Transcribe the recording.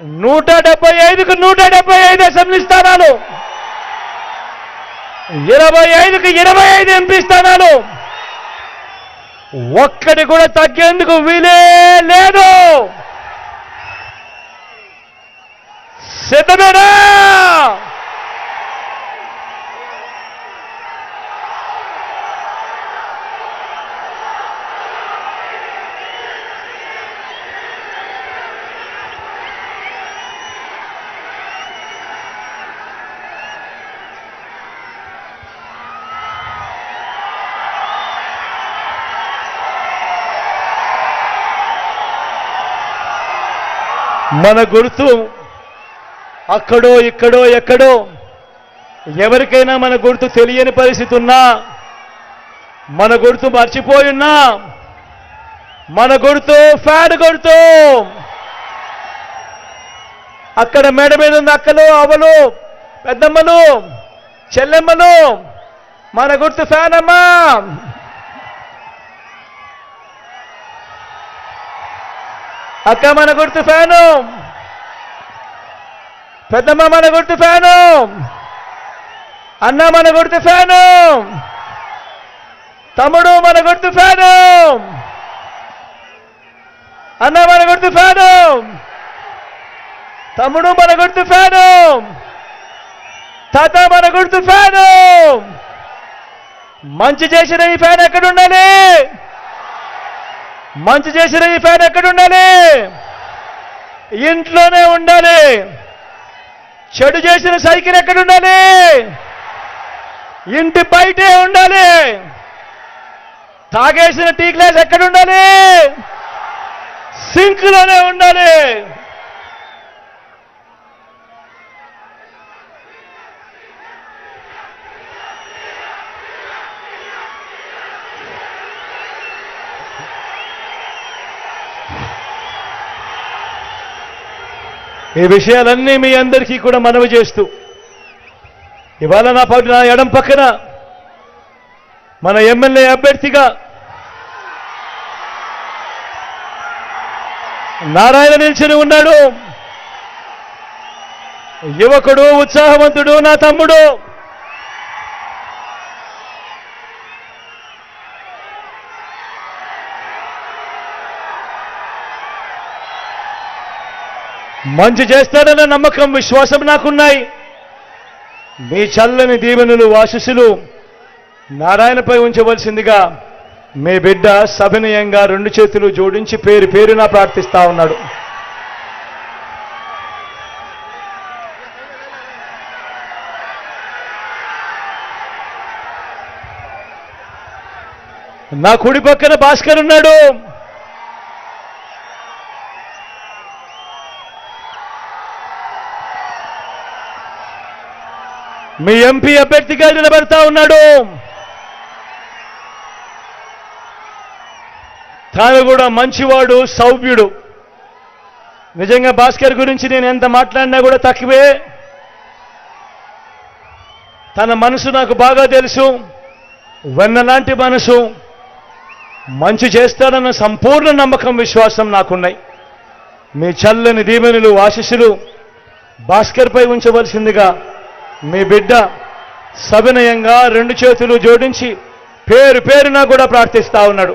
నూట డెబ్బై ఐదుకు నూట డెబ్బై ఐదు అసెంబ్లీ స్థానాలు. ఇరవై ఐదుకు ఇరవై ఐదు ఎంపీ స్థానాలు. ఒక్కటి కూడా తగ్గేందుకు వీలే లేదు. సిద్ధమేనా? మన గుర్తు అక్కడో ఇక్కడో ఎక్కడో ఎవరికైనా మన గుర్తు తెలియని పరిస్థితి ఉన్నా మన గుర్తు మర్చిపోయున్నా మన గుర్తు ఫ్యాడ్ గుర్తు. అక్కడ మేడ మీద ఉన్న అక్కలు అవ్వలు పెద్దమ్మలు చెల్లెమ్మలు మన గుర్తు ఫ్యాన్ అక్క మన గుర్తు ఫ్యాను. పెద్దమ్మ మన గుర్తు ఫ్యాను. అన్న మన గుర్తు ఫ్యాను. తమ్ముడు మన గుర్తు ఫ్యాను. అన్న మన గుర్తు ఫ్యాను. తమ్ముడు మన గుర్తు ఫ్యాను. తాత మన గుర్తు ఫ్యాను. మంచి చేసిన ఈ ఫ్యాన్ ఎక్కడ ఉండాలి మంచి చేసిన ఈ ఫ్యాన్ ఎక్కడ ఉండాలి ఇంట్లోనే ఉండాలి. చెడు చేసిన సైకిల్ ఎక్కడ ఉండాలి ఇంటి బయటే ఉండాలి. తాగేసిన టీ గ్లాస్ ఎక్కడ ఉండాలి సింక్లోనే ఉండాలి. ఈ విషయాలన్నీ మీ అందరికీ కూడా మనవి చేస్తూ ఇవాళ నా పాటు నా ఎడం పక్కన మన ఎమ్మెల్యే అభ్యర్థిగా నారాయణ నిల్చుని ఉన్నాడు. యువకుడు ఉత్సాహవంతుడు నా తమ్ముడు. మంచి చేస్తాడన్న నమ్మకం విశ్వాసం నాకున్నాయి. మీ చల్లని దీవెనులు ఆశీస్సులు నారాయణపై ఉంచవలసిందిగా మీ బిడ్డ సభనీయంగా రెండు చేతులు జోడించి పేరు పేరున ప్రార్థిస్తా ఉన్నాడు. నా కుడి పక్కన భాస్కర్ ఉన్నాడు. మీ ఎంపీ అభ్యర్థిగా నిలబెడతా ఉన్నాడు. తాను కూడా మంచివాడు సౌభ్యుడు. నిజంగా భాస్కర్ గురించి నేను ఎంత మాట్లాడినా కూడా తక్కువే. తన మనసు నాకు బాగా తెలుసు. వెన్నలాంటి మనసు. మంచి చేస్తాడన్న సంపూర్ణ నమ్మకం విశ్వాసం నాకున్నాయి. మీ చల్లని దీవెనలు ఆశీస్సులు భాస్కర్పై ఉంచవలసిందిగా మీ బిడ్డ సవినయంగా రెండు చేతులు జోడించి పేరు పేరున కూడా ప్రార్థిస్తా ఉన్నాడు.